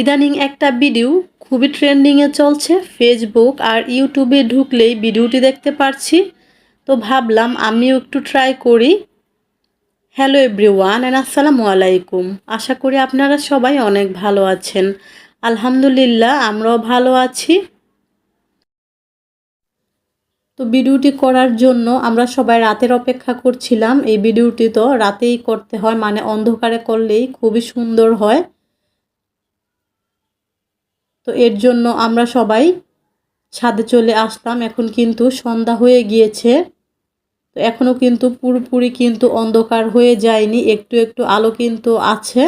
ইদানিং একটা ভিডিও খুবই ট্রেন্ডিংয়ে চলছে ফেসবুক আর ইউটিউবে ঢুকলেই ভিডিওটি দেখতে পারছি। তো ভাবলাম আমিও একটু ট্রাই করি। হ্যালো এভরিওয়ান অ্যান্ড আসসালামু আলাইকুম। আশা করি আপনারা সবাই অনেক ভালো আছেন। আলহামদুলিল্লাহ, আমরাও ভালো আছি। তো ভিডিওটি করার জন্য আমরা সবাই রাতের অপেক্ষা করছিলাম। এই ভিডিওটি তো রাতেই করতে হয় মানে অন্ধকারে করলেই খুবই সুন্দর হয়। তো এর জন্য আমরা সবাই ছাদে চলে আসলাম। এখন কিন্তু সন্ধ্যা হয়ে গিয়েছে। তো এখনও কিন্তু পুরোপুরি কিন্তু অন্ধকার হয়ে যায়নি। একটু একটু আলো কিন্তু আছে।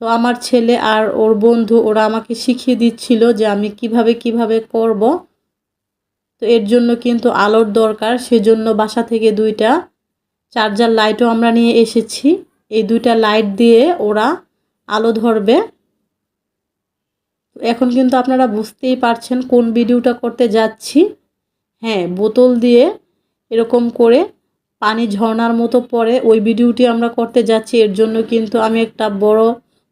তো আমার ছেলে আর ওর বন্ধু, ওরা আমাকে শিখিয়ে দিচ্ছিল যে আমি কীভাবে কীভাবে করব। তো এর জন্য কিন্তু আলোর দরকার। সেজন্য বাসা থেকে দুইটা চার্জার লাইটও আমরা নিয়ে এসেছি। এই দুইটা লাইট দিয়ে ওরা আলো ধরবে। এখন কিন্তু আপনারা বুঝতেই পারছেন কোন ভিডিওটা করতে যাচ্ছি। হ্যাঁ বোতল দিয়ে এরকম করে পানি ঝর্নার মতো পরে ওই ভিডিওটি আমরা করতে যাচ্ছি। এর জন্য কিন্তু আমি একটা বড়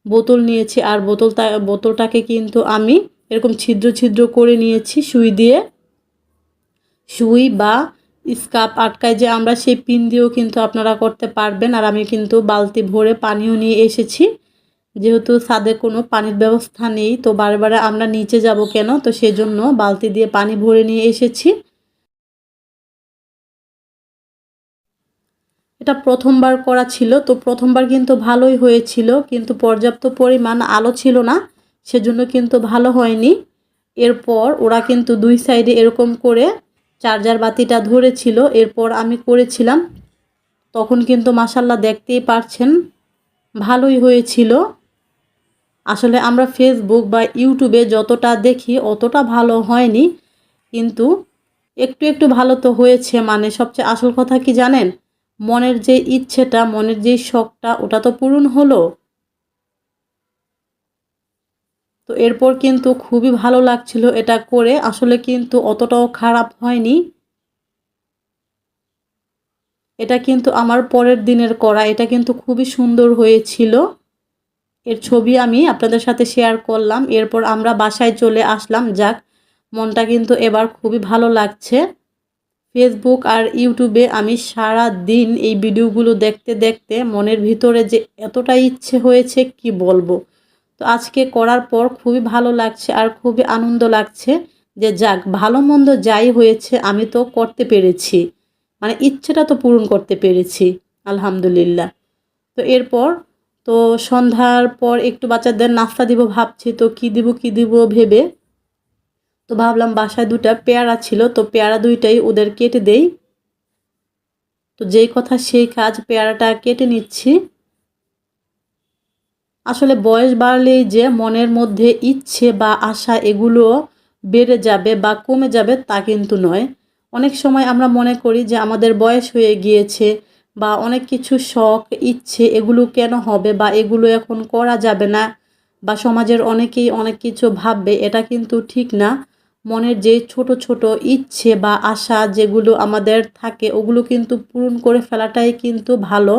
বোতল নিয়েছি আর বোতলটা বোতলটাকে কিন্তু আমি এরকম ছিদ্র ছিদ্র করে নিয়েছি সুই দিয়ে। সুই বা স্কাপ আটকায় যে আমরা সেই পিন দিয়েও কিন্তু আপনারা করতে পারবেন। আর আমি কিন্তু বালতি ভরে পানিও নিয়ে এসেছি। যেহেতু ছাদে কোনো পানির ব্যবস্থা নেই, তো বারে আমরা নিচে যাব কেন? তো সেজন্য বালতি দিয়ে পানি ভরে নিয়ে এসেছি। এটা প্রথমবার করা ছিল, তো প্রথমবার কিন্তু ভালোই হয়েছিল, কিন্তু পর্যাপ্ত পরিমাণ আলো ছিল না, সেজন্য কিন্তু ভালো হয়নি। এরপর ওরা কিন্তু দুই সাইডে এরকম করে চার্জার বাতিটা ধরেছিল, এরপর আমি করেছিলাম। তখন কিন্তু মাসাল্লাহ দেখতেই পারছেন, ভালোই হয়েছিল। আসলে আমরা ফেসবুক বা ইউটিউবে যতটা দেখি অতটা ভালো হয়নি। কিন্তু একটু একটু ভালো তো হয়েছে। মানে সবচেয়ে আসল কথা কি জানেন? মনের যে ইচ্ছেটা, মনের যে শখটা, ওটা তো পূরণ হলো। তো এরপর কিন্তু খুবই ভালো লাগছিল এটা করে। আসলে কিন্তু অতটাও খারাপ হয়নি। এটা কিন্তু আমার পরের দিনের করা। এটা কিন্তু খুবই সুন্দর হয়েছিল। এর ছবি আমি আপনাদের সাথে শেয়ার করলাম। এরপর আমরা বাসায় চলে আসলাম। যাক, মনটা কিন্তু এবার খুবই ভালো লাগছে। ফেসবুক আর ইউটিউবে আমি সারা দিন এই ভিডিওগুলো দেখতে দেখতে মনের ভিতরে যে এতটা ইচ্ছে হয়েছে, কি বলব? তো আজকে করার পর খুবই ভালো লাগছে আর খুবই আনন্দ লাগছে যে যাক, ভালো মন্দ যাই হয়েছে, আমি তো করতে পেরেছি। মানে ইচ্ছেটা তো পূরণ করতে পেরেছি, আলহামদুলিল্লাহ। তো এরপর তো সন্ধ্যার পর একটু বাচ্চাদের নাস্তা দিব ভাবছি, তো কি দিব কি দিব ভেবে। তো ভাবলাম বাসায় দুটা পেয়ারা ছিল, তো পেয়ারা দুইটাই ওদের কেটে দেই। তো যেই কথা সেই কাজ, পেয়ারাটা কেটে নিচ্ছি। আসলে বয়স বাড়লেই যে মনের মধ্যে ইচ্ছে বা আশা এগুলো বেড়ে যাবে বা কমে যাবে তা কিন্তু নয়। অনেক সময় আমরা মনে করি যে আমাদের বয়স হয়ে গিয়েছে বা অনেক কিছু শখ, ইচ্ছে, এগুলো কেন হবে বা এগুলো এখন করা যাবে না? বা সমাজের অনেকেই অনেক কিছু ভাববে, এটা কিন্তু ঠিক না। মনের যে ছোট ছোট ইচ্ছে বা আশা যেগুলো আমাদের থাকে, ওগুলো কিন্তু পূরণ করে ফেলাটাই কিন্তু ভালো।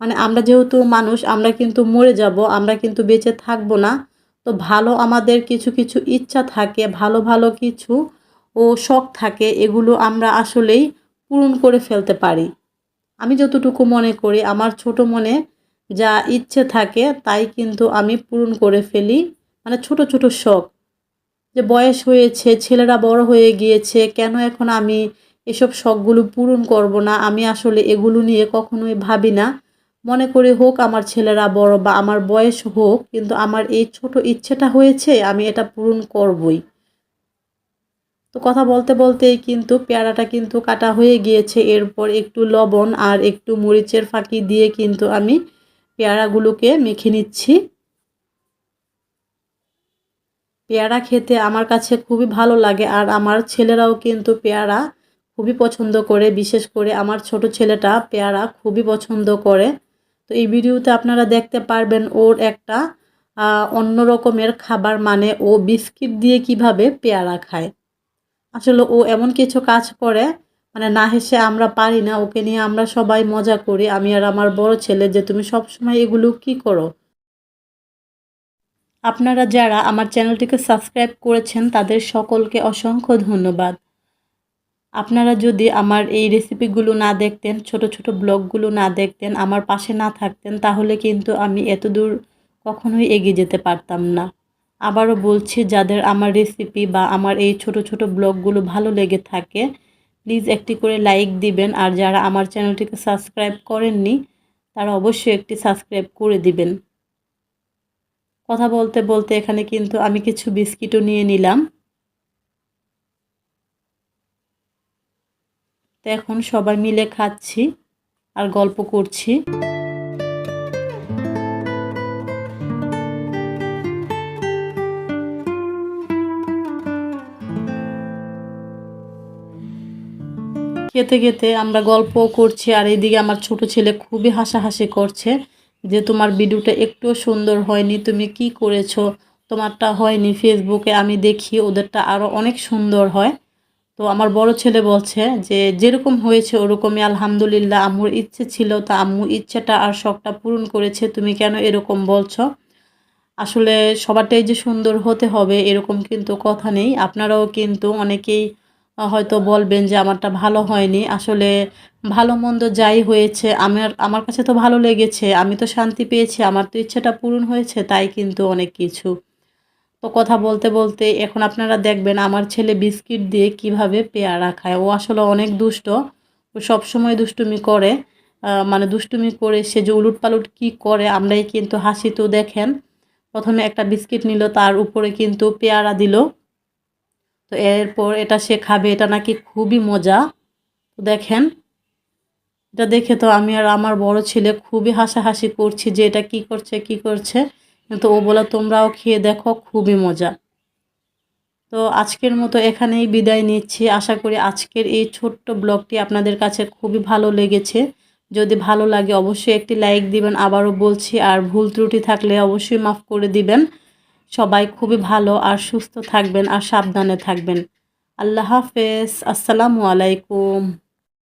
মানে আমরা যেহেতু মানুষ, আমরা কিন্তু মরে যাব, আমরা কিন্তু বেঁচে থাকব না। তো ভালো আমাদের কিছু কিছু ইচ্ছা থাকে, ভালো ভালো কিছু ও শখ থাকে, এগুলো আমরা আসলেই পূরণ করে ফেলতে পারি। আমি যতটুকু মনে করি, আমার ছোট মনে যা ইচ্ছে থাকে তাই কিন্তু আমি পূরণ করে ফেলি। মানে ছোট ছোট শখ। যে বয়স হয়েছে, ছেলেরা বড় হয়ে গিয়েছে, কেন এখন আমি এসব শখগুলো পূরণ করব না? আমি আসলে এগুলো নিয়ে কখনোই ভাবি না। মনে করি, হোক আমার ছেলেরা বড় বা আমার বয়স হোক, কিন্তু আমার এই ছোট ইচ্ছেটা হয়েছে, আমি এটা পূরণ করবই। তো কথা বলতে বলতেই কিন্তু পেয়ারাটা কিন্তু কাটা হয়ে গিয়েছে। এরপর একটু লবণ আর একটু মরিচের ফাঁকি দিয়ে কিন্তু আমি পেয়ারাগুলোকে মেখে নিচ্ছি। পেয়ারা খেতে আমার কাছে খুবই ভালো লাগে আর আমার ছেলেরাও কিন্তু পেয়ারা খুবই পছন্দ করে। বিশেষ করে আমার ছোট ছেলেটা পেয়ারা খুবই পছন্দ করে। তো এই ভিডিওতে আপনারা দেখতে পারবেন ওর একটা অন্য রকমের খাবার মানে ও বিস্কিট দিয়ে কীভাবে পেয়ারা খায়। আসলে ও এমন কিছু কাজ করে মানে না হেসে আমরা পারি না, ওকে নিয়ে আমরা সবাই মজা করি, আমি আর আমার বড় ছেলে, যে তুমি সব সময় এগুলো কি করো? আপনারা যারা আমার চ্যানেলটিকে সাবস্ক্রাইব করেছেন, তাদের সকলকে অসংখ্য ধন্যবাদ। আপনারা যদি আমার এই রেসিপিগুলো না দেখতেন, ছোট ছোট ব্লগগুলো না দেখতেন, আমার পাশে না থাকতেন, তাহলে কিন্তু আমি এত দূর কখনোই এগিয়ে যেতে পারতাম না। আবারও বলছি, যাদের আমার রেসিপি বা আমার এই ছোট ছোট ব্লগগুলো ভালো লেগে থাকে প্লিজ একটি করে লাইক দিবেন। আর যারা আমার চ্যানেলটিকে সাবস্ক্রাইব করেননি, তারা অবশ্যই একটি সাবস্ক্রাইব করে দিবেন। কথা বলতে বলতে এখানে কিন্তু আমি কিছু বিস্কিটও নিয়ে নিলাম। তো এখন সবাই মিলে খাচ্ছি আর গল্প করছি। খেতে খেতে আমরা গল্প করছি আর এইদিকে আমার ছোট ছেলে খুবই হাসাহাসি করছে যে তোমার ভিডিওটা একটুও সুন্দর হয়নি, তুমি কি করেছ? তোমারটা হয়নি ফেসবুকে আমি দেখি ওদেরটা আরও অনেক সুন্দর হয়। তো আমার বড় ছেলে বলছে যে যেরকম হয়েছে ওরকমই, আলহামদুলিল্লাহ, আম্মুর ইচ্ছে ছিল, তা আম্মু ইচ্ছেটা আর শখটা পূরণ করেছে, তুমি কেন এরকম বলছো? আসলে সবারটাই যে সুন্দর হতে হবে এরকম কিন্তু কথা নেই, আপনারাও কিন্তু অনেকেই হয়তো বলবেন যে আমারটা ভালো হয়নি। আসলে ভালো মন্দ যাই হয়েছে, আমার আমার কাছে তো ভালো লেগেছে, আমি তো শান্তি পেয়েছি, আমার তো ইচ্ছেটা পূরণ হয়েছে, তাই কিন্তু অনেক কিছু। তো কথা বলতে বলতে এখন আপনারা দেখবেন আমার ছেলে বিস্কিট দিয়ে কীভাবে পেয়ারা খায়। ও আসলে অনেক দুষ্ট, ও সবসময় দুষ্টুমি করে। মানে দুষ্টুমি করে সে যে উলুট পালুট কী করে, আমরাই কিন্তু হাসি তো দেখেন। প্রথমে একটা বিস্কিট নিল, তার উপরে কিন্তু পেয়ারা দিল। তো এরপর এটা সে খাবে, এটা নাকি খুবই মজা। দেখেন, এটা দেখে তো আমি আর আমার বড় ছেলে খুবই হাসাহাসি করছি যে এটা কি করছে কি করছে। কিন্তু ও বলে, তোমরাও খেয়ে দেখো, খুবই মজা। তো আজকের মতো এখানেই বিদায় নিচ্ছি। আশা করি আজকের এই ছোট্ট ব্লগটি আপনাদের কাছে খুবই ভালো লেগেছে। যদি ভালো লাগে, অবশ্যই একটি লাইক দিবেন। আবারও বলছি, আর ভুল ত্রুটি থাকলে অবশ্যই মাফ করে দিবেন। সবাই খুবই ভালো আর সুস্থ থাকবেন আর সাবধানে থাকবেন। আল্লাহ হাফেজ। আসসালামু আলাইকুম।